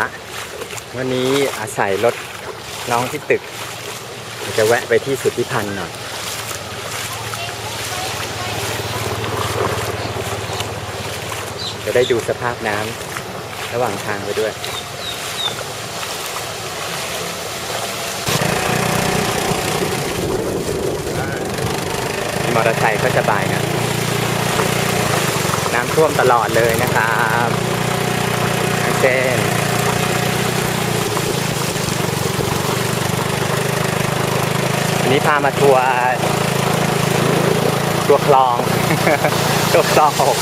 ละ วันนี้อาศัยรถน้องที่ตึก จะแวะไปที่สุทธิพันธ์หน่อยจะได้ดูสภาพน้ำระหว่างทางไปด้วยมอเตอร์ไซค์ก็สบายนะ น้ำท่วมตลอดเลยนะครับเส้น นี้พามาทัวร์ทัวร์คลองทัวคลองหก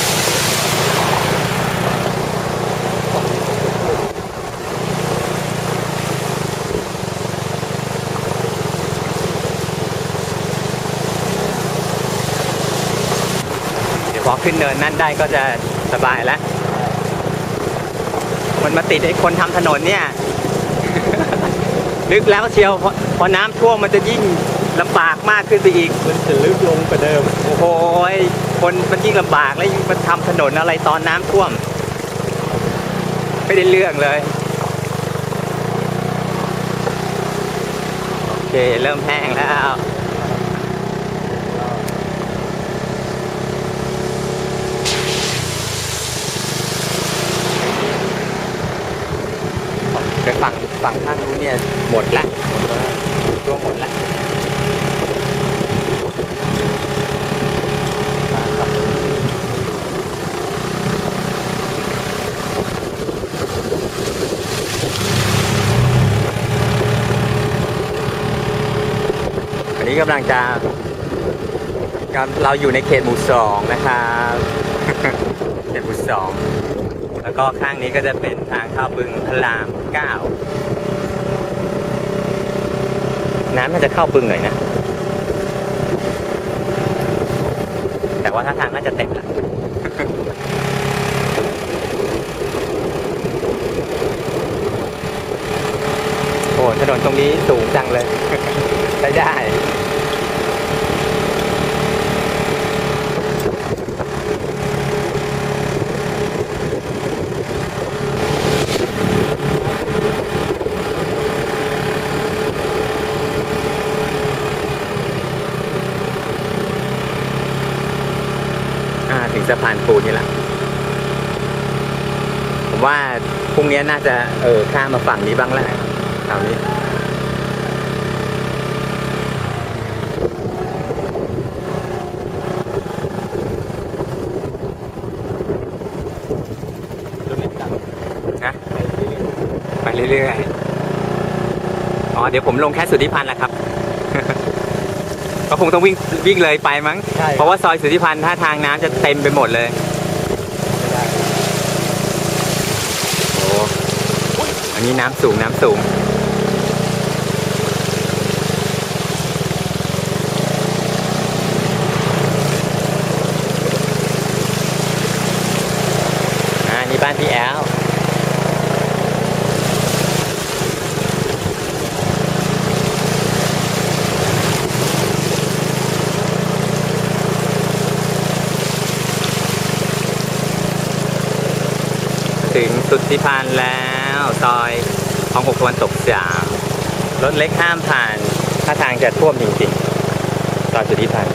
เดี๋ยวพอขึ้นเนินนั่นได้ก็จะสบายแล้ว มันมาติดไอ้คนทำถนนเนี่ยนึกแล้วเชียวพอพอน้ำท่วมมันจะยิ่ง ลำบากมากขึ้นไปอีกมันจะลึกลงกว่าเดิม โอ้โหยคนมันยิ่งลำบากแล้วยิ่งมาทำถนนอะไรตอนน้ำท่วม ไม่ได้เรื่องเลย โอเค เริ่มแห้งแล้ว ไปฝั่งฝั่งข้างนู้นเนี่ยหมดละหมดแล้วท่วมหมดละ อันนี้กำลังจะ กำเราอยู่ในเขตหมู่สองนะครับเขตหมู่สองแล้วก็ข้างนี้ก็จะเป็นทางเข้าบึงพระรามเก้าน้ำน่าจะเข้าบึงหน่อยนะ แต่ว่าถ้าทางน่าจะเต็มละโอ้ถนนตรงนี้สูงจังเลยใช้ได้ะพานปูนนี่แหละผมว่าพรุ่งนี้น่าจะเออข้ามมาฝั่งนี้บ้างแล้วแถวนี้นะไปเรื่อยๆอ๋อเดี๋ยวผมลงแค่สุดทธิพันธ์แหละครับ ก็คงต้องวิ่งวิ่งเลยไปมั้ง ใช่เพราะว่าซอยสุทธิพันธ์ท่าทางน้ำจะเต็มไปหมดเลยโอ้อันนี้น้ำสูงน้ำสูง อ่านี่บ้านพี่แอล ถึงสุท ธิพานแล้วซอยคลองหกตะวันตกสามรถเล็กห้ามผ่าน ถ้าทางจะท่วมจริงๆซอยสุทธิพาน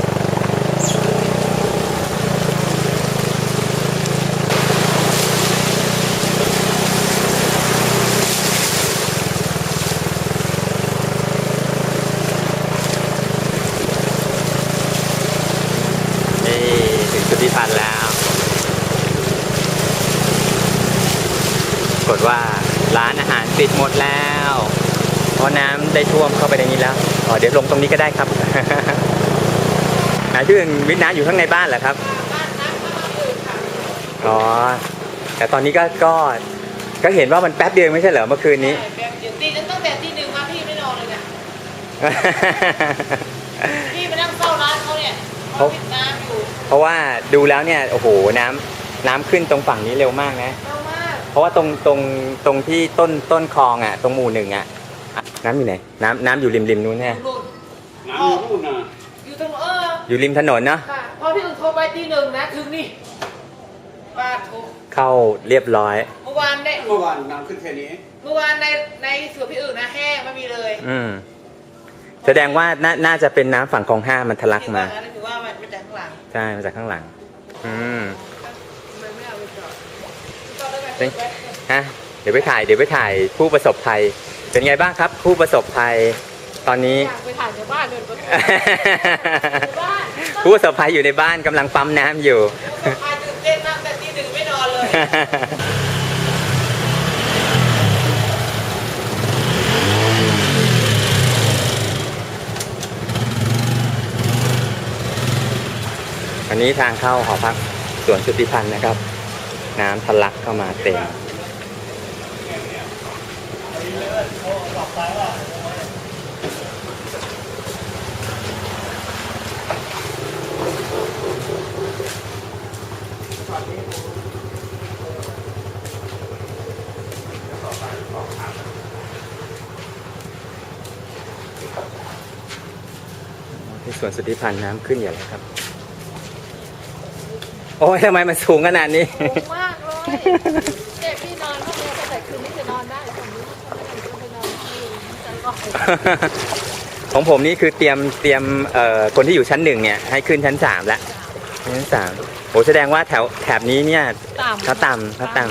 ถึงสุทธิพันธ์แล้ว ปรากฏ ว่าร้านอาหารปิดหมดแล้ว เพราะน้ำได้ท่วมเข้าไปในนี้แล้วอ๋อเดี๋ยวลงตรงนี้ก็ได้ครับนายชื่อวิทย์น้ำอยู่ข้างในบ้านเหรอครับอ๋อแต่ตอนนี้ก็ก็ก็เห็นว่ามันแป๊บเดียวไม่ใช่เหรอเมื่อคืนนี้แบบเดี๋ยวตีตั้งแต่ตีหนึ่งมาพี่ไม่นอนเลยเนี่ยพี่ไปนั่งเฝ้าร้านเขาเนี่ยเขาปิดน้ำอยู่เพราะว่าดูแล้วเนี่ยโอ้โหน้ำน้ำขึ้นตรงฝั่งนี้เร็วมากนะเร็วมากเพ ราะว่าตรงตรงตรงที่ต้นต้นคลองอะ ตรงหมู่หนึ่งอะอะ น้ำอยู่ไหน น้ำน้ำอยู่ริมริมนู้นเนี่ยหลุดน้ำอยู่นู่นน่ะอยู่ตรงเอออยู่ริมถนนเนาะค่ะพอพี่อึ่งโทรไปตีหนึ่งนะถึงนี่ป้าโทรเข้าเรียบร้อย เมื่อวานได้เมื่อวานน้ำขึ้นแค่นี้ เมื่อวานในในสวนพี่อื่นนะแห้งไม่มีเลยอืมแสดงว่าน่าน่าจะเป็นน้ำฝั่งคลองห้ามันทะลักมาถือว่ามันมาจากข้างหลังใช่มาจากข้างหลัง อืม มันไม่เอาไปจอด จอดได้ไหมเฮ้ยฮะเดี๋ยวไปถ่ายเดี๋ยวไปถ่ายผู้ประสบภัย เป็นไงบ้างครับ ผู้ประสบภัยตอนนี้อยากไปถ่ายในบ้านเลยบ้านผู้ประสบภัยอยู่ในบ้านกำลังปั๊มน้ำอยู่พาตื่นเต้นมากแต่ทีหนึ่งไม่นอนเลย อันนี้ทางเข้าหอพักสวนสุทธิพันธ์นะครับ น้ำทะลักเข้ามาเต็มที่สวนสุธิพันธ์น้ำขึ้นอย่างไรครับ โอ้ยทำไมมันสูงขนาดนี้ สูงมาก เลยเด็กพี่นอนห้องนี้แต่คืนนี้จะนอนได้ตรงนี้ถ้าไม่นอนก็ไปนอนที่อื่นจะร้อนของผมนี่คือเตรียมเตรียมเอ่อคนที่อยู่ชั้นหนึ่งเนี่ยให้ขึ้นชั้นสามแล้วชั้นสามโอ้แสดงว่าแถวแถบนี้เนี่ยต่ำเขาต่ำเขาต่ม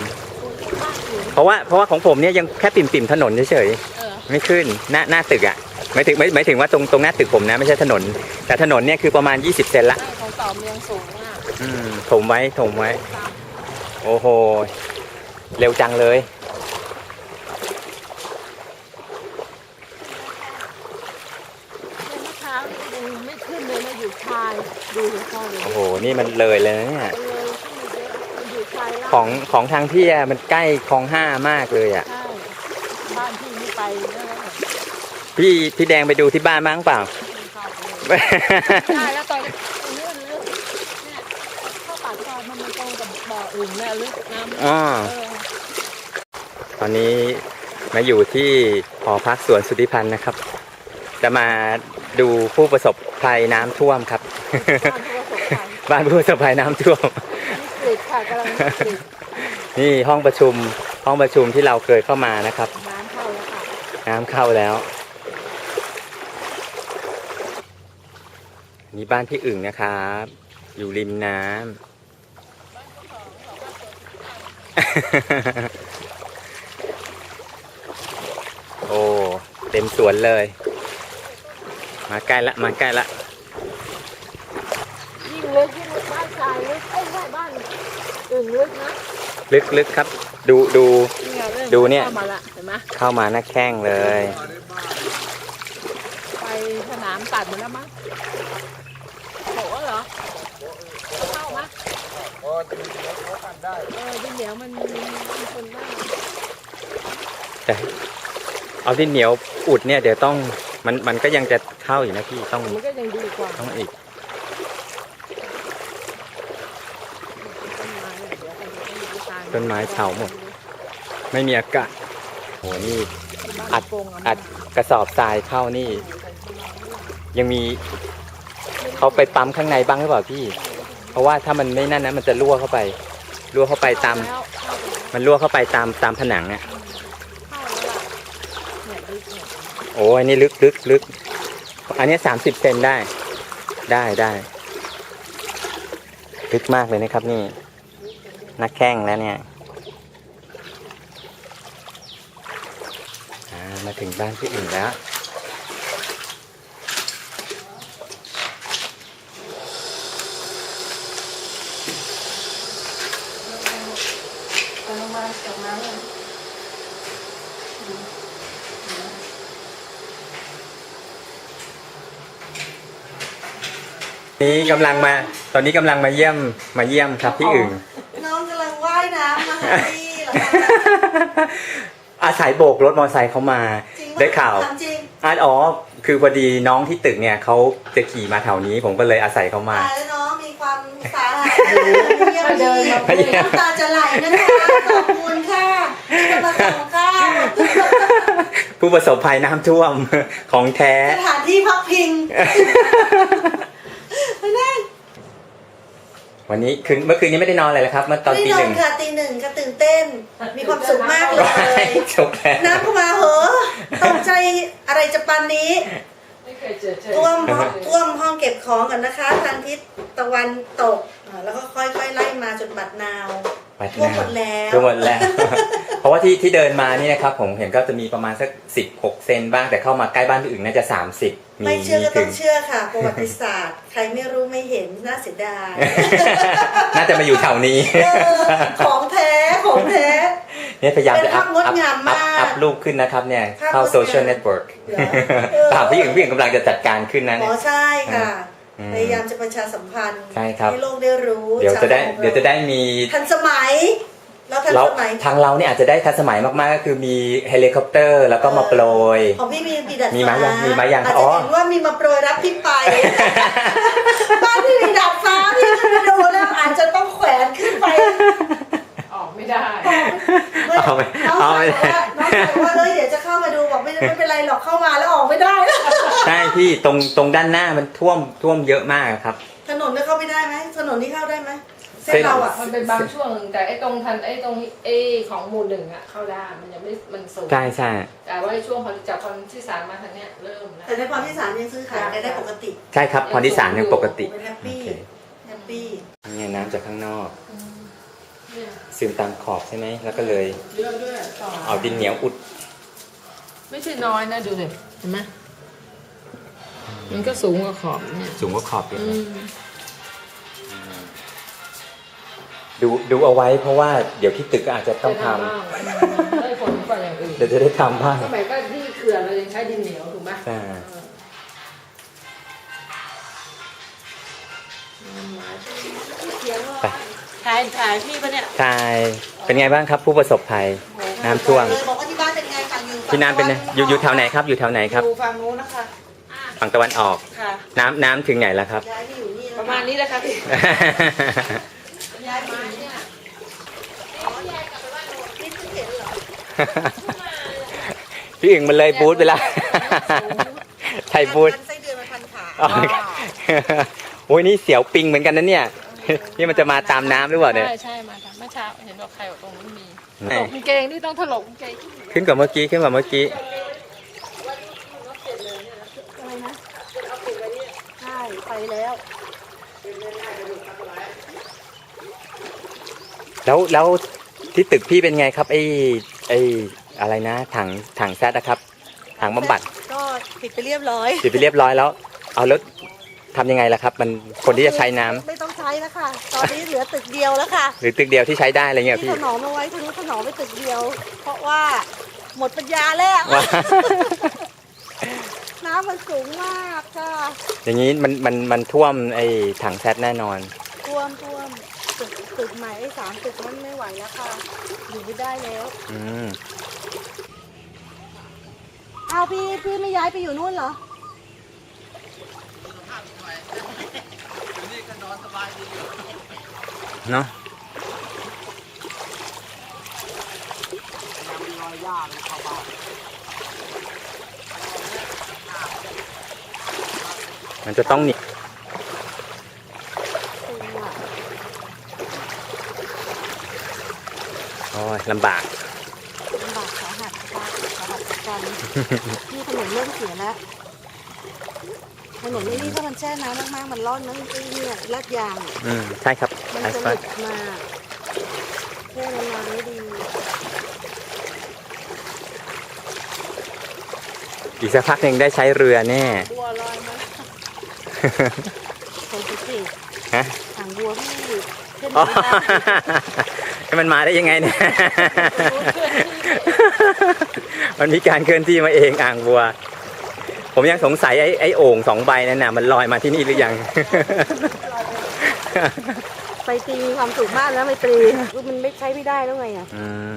ากอยู่ำเพราะว่าเพราะว่าของผมเนี่ยยังแค่ปิ่มปิ่มๆถนนเฉยเออๆไม่ขึ้นหน้าหน้าตึกอะไม่ถึงไม่ไม่ถึงว่าตรงตรงหน้าตึกผมนะไม่ใช่ถนน แต่ถนนเนี่ยคือประมาณ 20 เซนละใช่ของต่อเมียงสูงมากอืมถมไว้ถมไว้ต่ำ โอ้โห เร็วจังเลยเมื่อเช้าดูไม่ขึ้นเลยมาอยู่ชายดูถึงพ่อเลยโอ้โห นี่มันเลยเลยนะเนี่ยเลยขึ้นมาเยอะมันอยู่ชายล่างของของทางพี่อะมันใกล้คลองห้ามากเลยอะ ใช่บ้านพี่นี่ไปนั่นแหละพี่พี่แดงไปดูที่บ้านมั้งเปล่า ใช่แล้วตอนตรงนี้มันลึกเนี่ยเข้าปากซอยมันมันตรงกับบ่ ออื่นเนี่ยลึกน้ำอ๋อเออตอนนี้มาอยู่ที่หอพักสวนสุทธิพันธ์นะครับ จะมาดูผู้ประสบภัยน้ำท่วมครับ บ้านที่ประสบภัยบ้านผู้ประสบภัยน้ำท่วมวิกฤตค่ะกำลังวิกฤตนี่ห้องประชุมห้องประชุมที่เราเคยเข้ามานะครับ น้ำเข้าแล้วค่ะน้ำเข้าแล้วนี่บ้านพี่อึ่งนะครับ อยู่ริมน้ำ โอ้เต็มสวนเลย มาใกล้ละมาใกล้ละยิ่งลึกยิ่งลึกบ้านชายลึกไอ้ยไม่บ้านอื่นลึกนะลึกลึกครับ ดูดูเนี่ยริ่มดูเนี่ยเข้ามาละเห็นไหมเข้ามาหน้าแข้งเลย ไปสนามตัดหมดแล้วมั้งโหเหรอเข้ามั้ย เออดินเหนียวมันมีคนได้แต่เอาที่เหนียวอุดเนี่ยเดี๋ยวต้องมันมันก็ยังจะเข้าอยู่นะพี่ต้องมันก็ยังดีกว่าต้องอีกต้นไม้เฉาหมด ไม่มีอากาศโหนี่อัดอัดกระสอบทรายเข้านี่ ยังมีเขาไปปั๊มข้างในบ้างหรือเปล่าพี่ เพราะว่าถ้ามันไม่นั่นนะมันจะรั่วเข้าไป รั่วเข้าไปตามเข้าแล้วมันรั่วเข้าไปตามตามผนังอะเข้าแล้วล่ะเนี่ยลึกเนี่ยโอ้ยนี่ลึกลึกลึก อันนี้สามสิบเซนได้ ได้ได้ ลึกมากเลยนะครับนี่ นักแข้งแล้วเนี่ยอ่ามาถึงบ้านพี่อื่นแล้ว ตรงมาตรงมาเลย นี่กำลังมา ตอนนี้กำลังมาเยี่ยมมาเยี่ยมครับพี่อึ่ง น้องกำลังว่ายน้ำมาหาพี่เหรอคะอาศัยโบกรถมอเตอร์ไซค์เขามา จริงปะได้ข่าวถามจริงอาอ๋อ คือพอดีน้องที่ตึกเนี่ยเขาจะขี่มาแถวนี้ ผมก็เลยอาศัยเขามา ตายแล้วน้องมีความสาหัสเยี่ยมดีมาเยี่ยมน้ำตาจะไหลนะคะขอบคุณค่ะที่มาส่งข้าวผู้ประสบภัยน้ำท่วมของแท้ สถานที่พักพิงไปนั่ง วันนี้คืนเมื่อคืนนี้ไม่ได้นอนเลยเหรอครับ เมื่อตอนไม่ตีนอหนนึ่ง ค่ะตีหนึ่งก็ตื่นเต้น มีความสุขมากเลยจุกแล้วน้ำเข้ามาเหอะตกใจอะไรจะปานนี้ไม่เคยเจอเจอท่วมห้องท่วมห้องเก็บของกันนะคะทางทิศตะวันตกอ่าแล้วก็ค่อยๆไล่มาจนบัดนาวปัดท่วมน้ำหมดแล้วท่วมหมดแล้วเพ ราะว่าที่ที่เดินมานี่นะครับผมเห็นก็จะมีประมาณสักสิบหกเซนบ้างแต่เข้ามาใกล้บ้านพี่อึ่งน่าจะสามสิบมีไม่เชื่อก็ถึต้องเชื่อค่ะ ประวัติศาสตร์ ใครไม่รู้ไม่เห็นน่าเสียดาย น่าจะมาอยู่แถวนี้ เออของแท้ของแท้ เนี่ยพยายามจะอัพเป็นภาพงดอัพงามอัพมากอัพรูปขึ้นนะครับเนี่ยภาพเข้างดงามโซเชียลเน็ตเวิร์กเหรอเออตามพี่อึ่งพี่อึ่งกำลังจะจัดการขึ้นนะหมเนี่อยใช่ค่ะอืมพยายามจะประชาสัมพันธ์ใช่ครับ ให้โลกได้รู้เดี๋ยวจะได้ชาของราเดี๋ยวจะได้มี ทันสมัย แล้วทันเราสมัยทางเราเนี่ยอาจจะได้ทันสมัยมากๆก็คือมีเฮลิคอปเตอร์ แล้วก็มาโปรยของพี่มีมีดัดมีไหมฟ้ายังมีไหมยังอาจอ๋จะอเห็นว่ามีมาโปรยรับพี่ไปบ้านพี่มีดัดฟ้าพี่ขึ้นไปดูแล้วอาจจะต้องแขวนขึ้นไปออกไม่ได้เอาไม่น้องเอาสาวไม่บอกว่าน้องสาวบอกว่าเอ้ยเดี๋ยวจะเข้ามาดูบอกไม่ไม่เป็นไรหรอกเข้ามาแล้วออกไม่ได้ใช่พี่ตรงตรงด้านหน้ามันท่วมท่วมเยอะมากครับ เส้เส้นนเราอะมันเป็นบางช่วงแต่ไอ้ตรงทันไอ้ตรงไอ้ของหมู่หนึ่งอะเข้าได้มันยังไม่มันสูงใช่ใช่แต่ว่าไอ้ช่วงพอจากคนที่สามมาทางเนี้ยเริ่มแล้วแต่ในความที่สามยังซื้อขายกันได้ปกติใช่ครับพรที่สามยังปกติเป็นแฮปปี้โอเคแฮปปี้เนี่ยน้ำจากข้างนอกเนี่ยซึมตามขอบใช่ไหมแล้วก็เลยเยอะด้วยต่อเอาดินเหนียวอุด ไม่ใช่น้อยนะดูเลยเห็นไหมมันก็สูงกว่าขอบเนี่ยสูงกว่าขอบอยู่ ดูดูเอาไว้เพราะว่าเดี๋ยวที่ตึกก็อาจจะต้องทบ้างได้ผลกว่าอย่างอื่นำเดี๋ยวจะได้ทำบ้างสมัยก็ที่เขื่อนเรายังใช้ดินเหนียวถูกไหมใช่ไปถ่ายถ่ายพี่ปะเนี่ยใช่เป็นไงบ้างครับผู้ประสบภัยน้ำท่วมบอกว่าที่บ้านเป็นไงค่ะอยู่ที่น้ำเป็นไงอยู่อยู่แถวไหนครับ อยู่แถวไหนครับอยู่ฝั่งนู้นนะคะฝั่งตะวันออกน้ำน้ำถึงไหนแล้วครับประมาณนี้แหละค่ะพี่ ย้ายมาเนี่ยอ๋อยายกลับไปบ้านหนูนี่เพิ่งเห็นเหรอพี่อึ่งมันเลยบูธไปแล้วใช่บูธพันไส้เดือนมันพันขาอ๋อโอ้ยนี่เสียวปิงเหมือนกันนะเนี่ย นี่มันจะมาตามน้ำหรือเปล่าเนี่ย ใช่ใช่มาค่ะเมื่อเช้าเห็นบอกใครบอกตรงนู้นมีไหนถลกกางเกงนี่ต้องถลกกางเกง ขึ้นกว่าเมื่อกี้ขึ้นกว่าเมื่อกี้ อะไรนะใช่ไปแล้ว แล้วแล้วที่ตึกพี่เป็นไงครับไอ้ไอ้อะไรนะถังถังแซดนะครับถังบำบัดก็ปิดไปเรียบร้อยปิดไปเรียบร้อยแล้ว เอาแล้วทำยังไงล่ะครับ มันคนที่จะใช้น้ำไม่ต้องใช้แล้วค่ะตอนนี้เหลือตึกเดียวแล้วค่ะหรือตึกเดียวที่ใช้ได้อะไรเงี้ยที่พี่ถนอมเอาไว้ทีนี้ถนอมไปตึกเดียว เพราะว่าหมดปัญญาแล้วว่าน้ำมันสูงมากค่ะอย่างนี้มันมันมันท่วมไอ้ถังแซดแน่นอนท่วมท่วม ตึกตึกใหม่ไอ้สามตึกนั้นไม่ไหวแล้วค่ะ อยู่ไม่ได้แล้วอืมเอาพี่พี่ไม่ย้ายไปอยู่นู่นเหรอเนาะมันจะต้องหนีโอ้ย ลำบากลำบากสาหัสสาหัสกันนี่ถนนเริ่มเสียแล้วถนนนี่นี่ถ้ามันแช่น้ำมากๆมันร่อนนะไอ้เนี่ยลาดยางอืมใช่ครับมันจะหลุดมาแช่นานไม่ดีอีกสักพักหนึ่งได้ใช้เรือแน่บัวลอยมาใส่สิฮะหางบัวพี่เส้นอ๋อนี้ได้ให้ มันมาได้ยังไงเนี่ย มันมีการเคลื่อนที่มาเองอ่างบัว ผมยังสงสัยไอ้ไอ้โอ่งสองใบนั่นน่ะมันลอยมาที่นี่หรือยัง ไปตรีมีความสุขมากแล้วไปตรีมันไม่ใช้ไม่ได้แล้วไงอะ อืม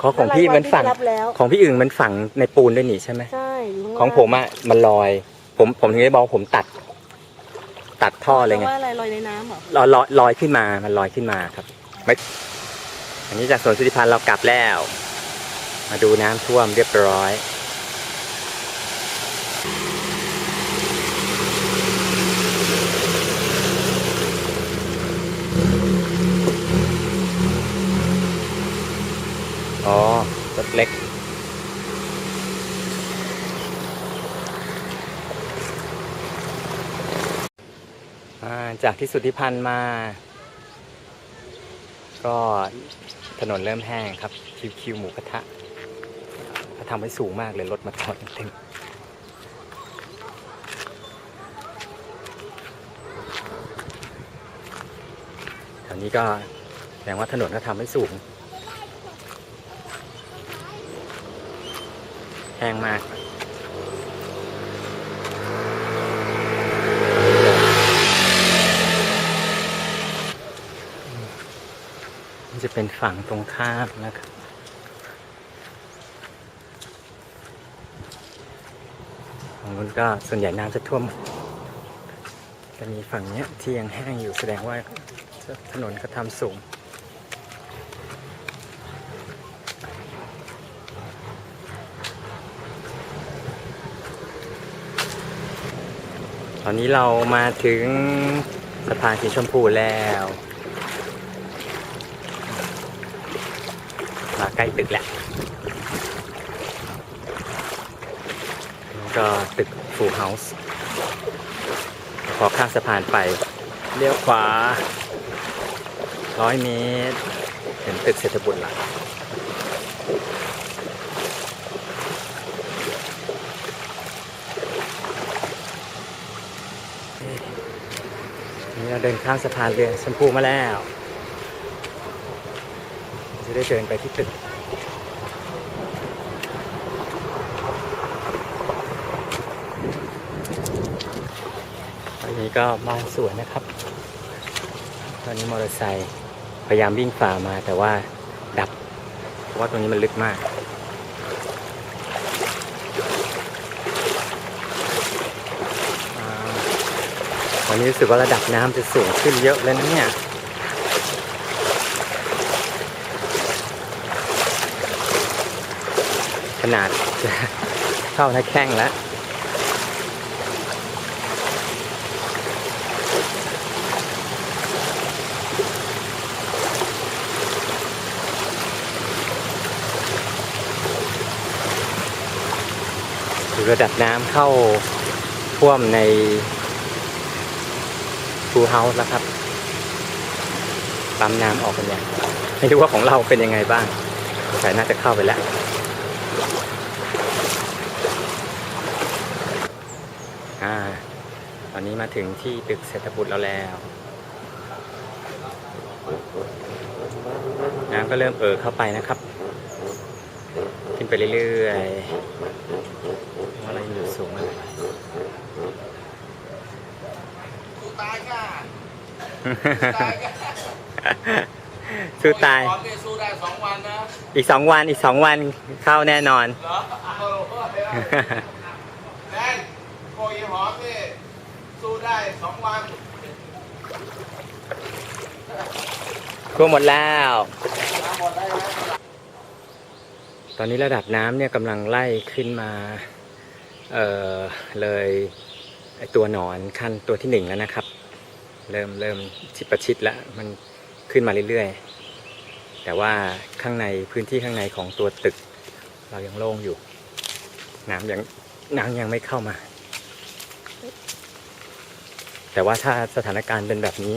ของของพี่มันฝังรับแล้ว ของพี่อึ่งมันฝังในปูนด้วยนี่ใช่ไหม ใช่ยู่ข้าของผมอะมันลอย ผมผมถึงได้บอกว่าผมตัด ตัดท่อเลยเพไงราะว่าอะไรลอยในน้ำเหรอ ลอยลอยลอยขึ้นมา มันลอยขึ้นมาครับ ไม่อันนี้จากสวนสุธิพันธ์เรากลับแล้ว มาดูน้ำท่วมเรียบร้อยอ๋อรถเล็ก จากที่สุทธิพันมา ก็ถนนเริ่มแห้งครับ คิวคิวหมูกระทะเขาทำไว้สูงมากเลยรถมาจอดเต็มแถวนี้ก็แสดงว่าถนนก็ทำไว้สูง แห้งมาก นี่จะ เป็นฝั่งตรงข้ามนะครับ ฝั่งนู้นก็ส่วนใหญ่น้ำจะท่วม จะมีฝั่งเนี้ยที่ยังแห้งอยู่แสดงว่าถนนก็ทำสูงตอนนี้เรามาถึงสะพานสีชมพูแล้ว มา ใกล้ตึกแล้วแล้วก็ตึกฟูเฮาส์พอข้ามสะพานไป เลี้ยวขวาร้อยเมตรเห็นตึกเศรษฐบุตรละนี่เราเดินข้ามสะพานเรือชมพูมาแล้ว จะได้เดินไปที่ตึกตอนนี้ก็บ้านสวนนะครับ ตอนนี้มอเตอร์ไซค์พยายามวิ่งฝ่ามาแต่ว่าดับ เพราะว่าตรงนี้มันลึกมากอ่าตอนนี้รู้สึกว่าระดับน้ำจะสูงขึ้นเยอะเลยนะเนี่ย ขนาดจะเข้าหน้าแข้งแล้วระดับน้ำเข้าท่วมในทูเฮาส์แล้วครับปั๊มน้ำออกกันอย่างไม่รู้ว่าของเราเป็นยังไงบ้างแต่น่าจะเข้าไปแล้ว อ่าตอนนี้มาถึงที่ตึกเศรษฐบุตรเราแล้วน้ำก็เริ่มเอ่อเข้าไปนะครับ ขึ้นไปเรื่อยๆว่าอะไรอยู่สูงอะไรตายค่ะ สู้ตายพร้อมเนี่ยสู้ได้สองวันนะ อีกสองวันอีกสองวันเข้าแน่นอน เหรอเอาแดงโคยหอมนี่สู้ได้สองวันทั่วหมดแล้วมาหมดได้ไหมตอนนี้ระดับน้ำเนี่ยกำลังไล่ขึ้นมา เอ่อเลยไอ้ตัวหนอนขั้นตัวที่หนึ่งแล้วนะครับ เริ่มเริ่มชิดประชิดแล้วมัน ขึ้นมาเรื่อยๆ แต่ว่าข้างในพื้นที่ข้างในของตัวตึก เรายังโล่งอยู่ น้ำยังน้ำยังไม่เข้ามา แต่ว่าถ้าสถานการณ์เป็นแบบนี้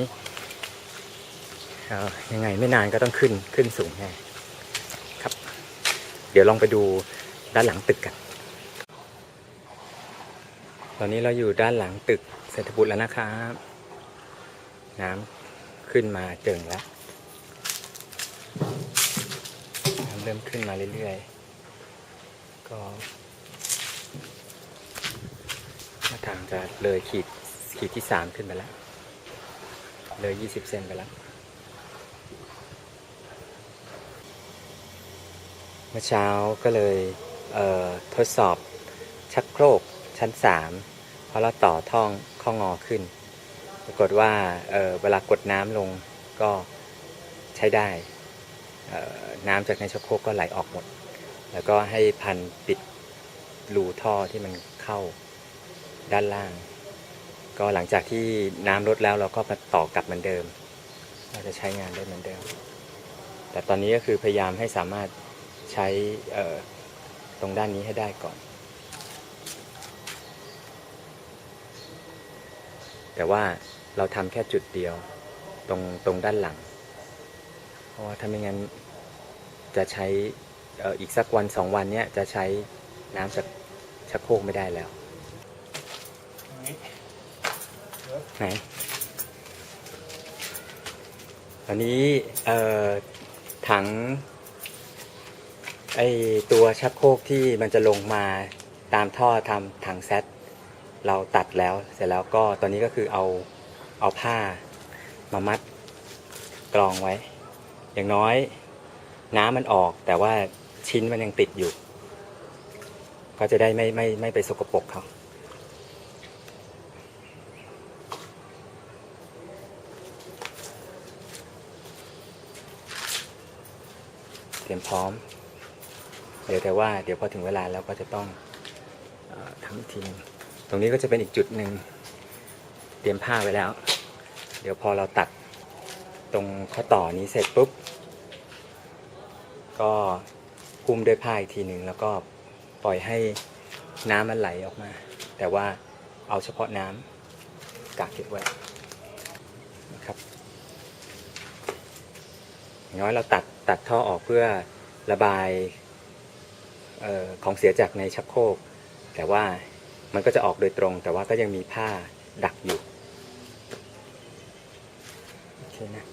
ยังไงไม่นานก็ต้องขึ้นขึ้นสูงแน่ครับ เดี๋ยวลองไปดูด้านหลังตึกกัน ตอนนี้เราอยู่ด้านหลังตึกเศรษฐบุตรแล้วนะครับน้ำ ขึ้นมาเจิงแล้วเริ่มขึ้นมาเรื่อยๆ ก็มาทางจะเลยขีดขีดที่สามขึ้นไปแล้ว เลยยี่สิบเซนไปแล้ว เมื่อเช้าก็เลยเทดสอบชักโครกชั้นสามเพราะเราต่อท่องข้องอขึ้น ปรากฏว่าเเวลากดน้ำลงก็ใช้ได้น้ำจากในชักโครกก็ไหลออกหมด แล้วก็ให้พันปิดรูท่อที่มันเข้าด้านล่าง ก็หลังจากที่น้ำลดแล้วเราก็มาต่อกลับเหมือนเดิม เราจะใช้งานได้เหมือนเดิม แต่ตอนนี้ก็คือพยายามให้สามารถใช้ตรงด้านนี้ให้ได้ก่อน แต่ว่า เราทำแค่จุดเดียว ตรงตรงด้านหลัง เพราะว่าถ้าไม่งั้นจะใช้เอ่ออีกสักวันสองวันเนี้ยจะใช้น้ำจากชักโครกไม่ได้แล้วไหนตอนนี้เอ่อถังไอตัวชักโครกที่มันจะลงมาตามท่อทำถังแซดเราตัดแล้วเสร็จแล้วก็ตอนนี้ก็คือเอา เอาผ้ามามัดกรองไว้ อย่างน้อยน้ำมันออก แต่ว่าชิ้นมันยังติดอยู่ ก็จะได้ไม่ไม่ไม่ไปสกปรกเขาเตรียมพร้อม เดี๋ยวแต่ว่าเดี๋ยวพอถึงเวลาแล้วก็จะต้องอทำอีกทีหนึงตรงนี้ก็จะเป็นอีกจุดหนึ่ง เตรียมผ้าไว้แล้ว เดี๋ยวพอเราตัดตรงข้อต่อนี้เสร็จปุ๊บ ก็หุ้มด้วยผ้าอีกทีหนึ่งแล้วก็ปล่อยให้น้ำมันไหลออกมา แต่ว่าเอาเฉพาะน้ำกากเก็บไว้นะครับง่างน้อยเราตัดตัดท่อออกเพื่อระบายออของเสียจากในชักโครกแต่ว่ามันก็จะออกโดยตรง แต่ว่าก็ยังมีผ้า ดักอยู่โอเคนะ